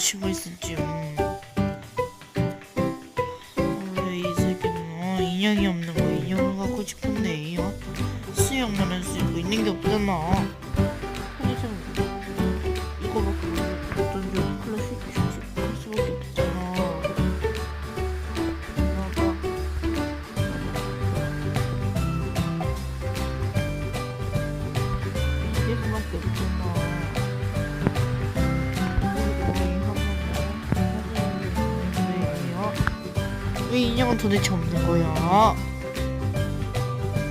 남자친구 왜 인형은 도대체 없는 거야?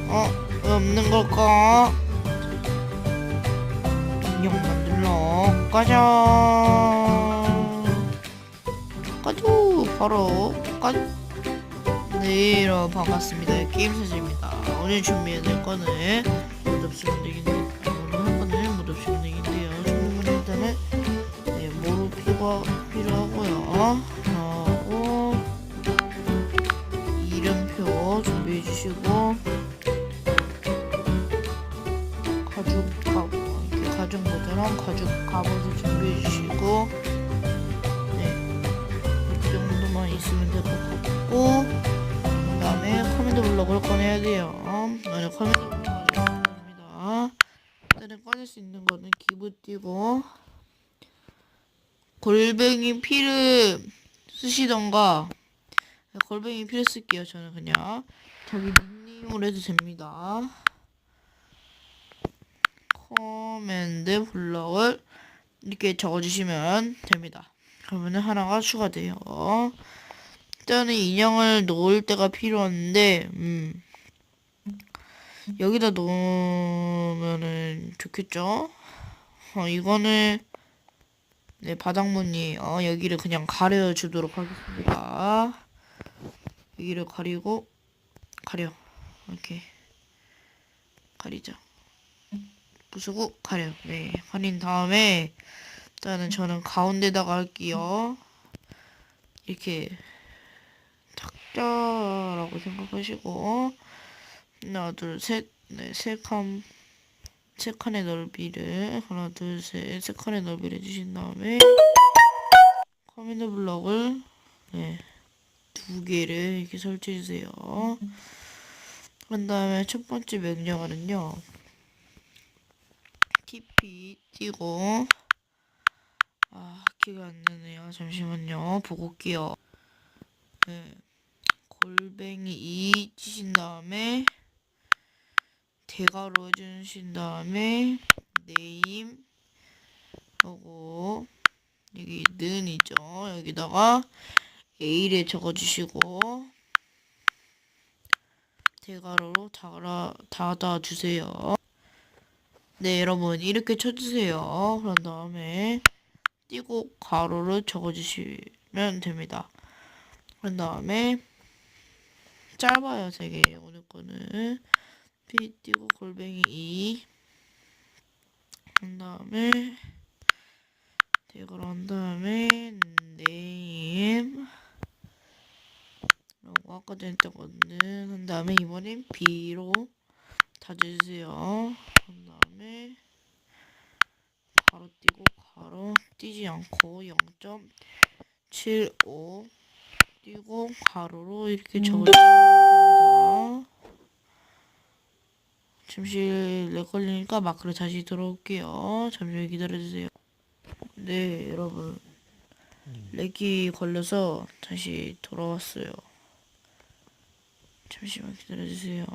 어? 왜 없는 걸까? 인형 만들러. 가자. 가자. 바로 가자 네 여러분 반갑습니다. 게임 사진입니다. 오늘 준비해 낼 거는 무덥시면 되겠네 오늘 할 거는 무덥시면 되겠는데요. 준비물 일단은 네 모로표가 필요하고요 준비해 주시고 가죽 갑 이렇게 가죽 모자랑 가죽 갑옷을 준비해 주시고 네이 정도만 있으면 될 것 같고 그 다음에 커맨드 블럭을 꺼내야 돼요. 오늘 커맨드 블럭을 꺼냅니다. 일단은 꺼낼 수 있는 거는 기부 띄고 골뱅이 피를 쓰시던가 골뱅이 피를 쓸게요. 저는 그냥 자기 닉네임으로 해도 됩니다. 커맨드 블럭을 이렇게 적어주시면 됩니다. 그러면은 하나가 추가돼요. 일단은 인형을 놓을 때가 필요한데, 음, 여기다 놓으면은 좋겠죠? 어, 이거는, 네, 어, 여기를 그냥 가려 주도록 하겠습니다. 여기를 가리고, 가려. 이렇게. 가리자. 부수고, 가려. 네, 가린 다음에, 일단은 저는 가운데다가 할게요. 이렇게, 탁자라고 생각하시고 하나 둘셋네세 칸, 세 칸의 넓이를 하나 둘셋세 칸의 넓이를 해주신 다음에 커맨드 블럭을 네, 두 개를 이렇게 설치해 주세요. 그런 다음에 첫 번째 명령어는요. TP 띄고 아 기가 안 나네요. 잠시만요. 보고 올게요. 네. 골뱅이 2 치신 다음에 대괄호 해주신 다음에 네임 하고 여기 는이죠 여기다가 A를 적어주시고 대괄호로 닫아, 닫아주세요. 네 여러분 이렇게 쳐주세요. 그런 다음에 띄고 가로를 적어주시면 됩니다. 그런 다음에 짧아요 되게 오늘 거는 피 띄고 골뱅이 2한 다음에 대걸 한 다음에 네임 라고 아까 전에 했거든 한 다음에 이번엔 B로 다져주세요 한 다음에 가로 띄고 가로 띄지 않고 0.75 띄고 가로로 이렇게 적어주시면 됩니다. 잠시 렉 걸리니까 마크로 다시 들어올게요. 잠시 기다려주세요. 네, 여러분. 렉이 걸려서 다시 돌아왔어요. 잠시만 기다려주세요.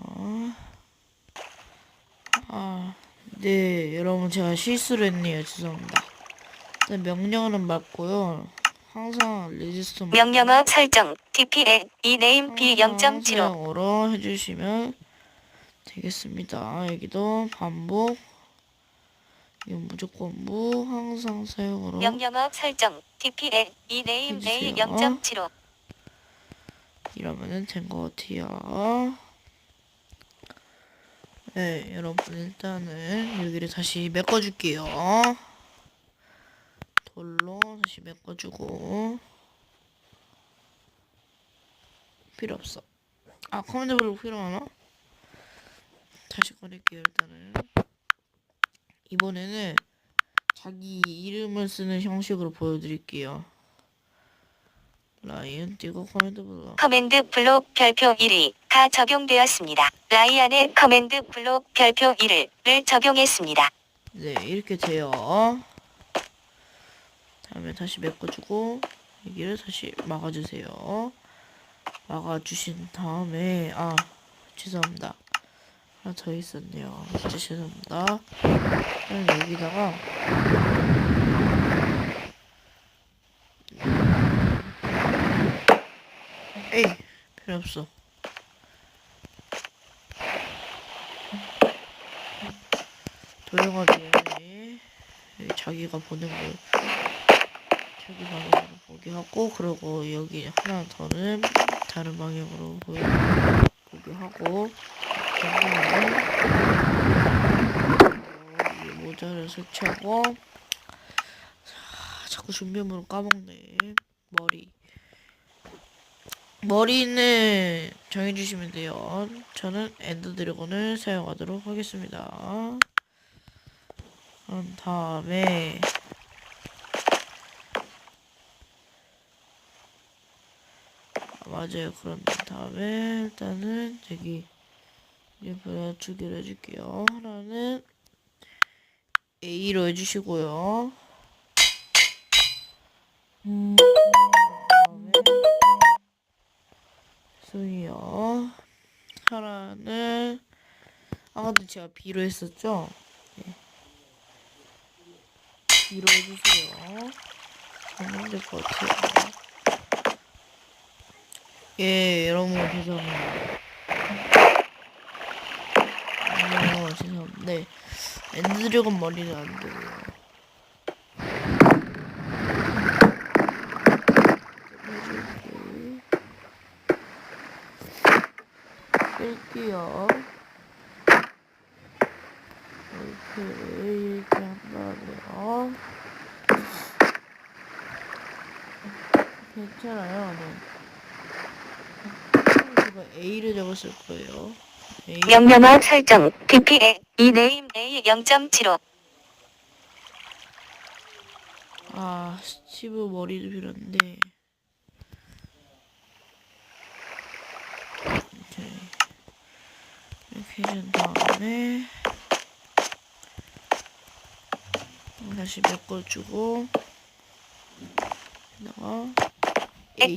아, 네, 여러분 제가 실수를 했네요. 죄송합니다. 일단 명령어는 맞고요. 항상 레지스터 명령어 설정 TPN 이네임 B 0.75 사용으로 해주시면 되겠습니다. 여기도 반복 이거 무조건부 항상 사용으로 명령어 설정 TPN 이네임 A 해주세요. 0.75 이러면은 된것 같아요. 네, 여러분 일단은 여기를 다시 메꿔줄게요. 돌로 다시 메꿔주고 필요 없어. 아 커맨드 블록 필요하나? 다시 꺼낼게요 일단은. 이번에는 자기 이름을 쓰는 형식으로 보여드릴게요. 라이언 띄고 커맨드 블록. 커맨드 블록 별표 1가 적용되었습니다. 라이안의 커맨드 블록 별표 1을 적용했습니다. 네, 이렇게 돼요. 다음에 다시 메꿔주고 여기를 다시 막아주세요. 막아주신 다음에 아 죄송합니다. 하나 더 있었네요. 진짜 죄송합니다. 여기다가 에이 필요 없어. 조용하게 자기가 보는 걸 자기 방향으로 보게 하고 그리고 여기 하나 더는 다른 방향으로 보게 하고 모자를 설치하고 자, 자꾸 준비물을 까먹네 머리 머리는 정해주시면 돼요 저는 엔더 드래곤을 사용하도록 하겠습니다 그런 다음에 아, 맞아요. 그런 다음에 일단은 저기 두 개를 해줄게요. 하나는 A로 해주시고요. 아까도 제가 B로 했었죠. B로 해주세요. 하면 될것 같아요. 예, 여러분 죄송합니다. 어, 죄송합니다. 네, 엔드래곤 머리는 안 되고요. 끌게요. 이렇게 이렇게 한 다음에요. 괜찮아요, 네. A를 적었을 거예요. A. 명령어 설정 TPA 이네임 A 0.75 아, 스티브 머리도 필요한데. 이렇게, 이렇게 해준 다음에, 다시 메꿔주고, 여기다가.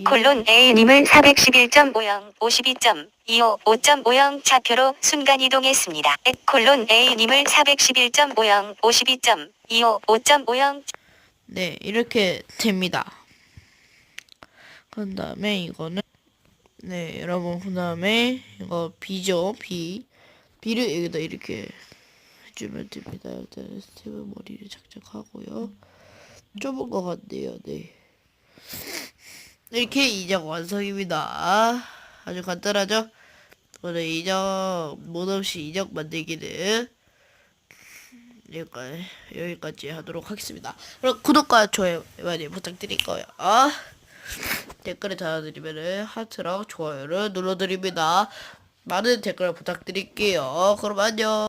콜론 A님을 411.50 52.25 5.50 차표로 순간 이동했습니다. 콜론 A님을 411.50 52.25 5.50 네, 이렇게 됩니다. 그 다음에 이거는, 네, 여러분, 그 다음에 이거 B죠, B. B를 여기다 이렇게 해 주면 됩니다. 일단 스티브 머리를 착착하고요. 좁은 것 같네요, 네. 이렇게 이적 완성입니다. 아주 간단하죠? 오늘 이적, 못 없이 이적 만들기는 여기까지, 여기까지 하도록 하겠습니다. 그럼 구독과 좋아요 많이 부탁드릴 거예요. 댓글에 달아드리면은 하트랑 좋아요를 눌러드립니다. 많은 댓글 부탁드릴게요. 그럼 안녕.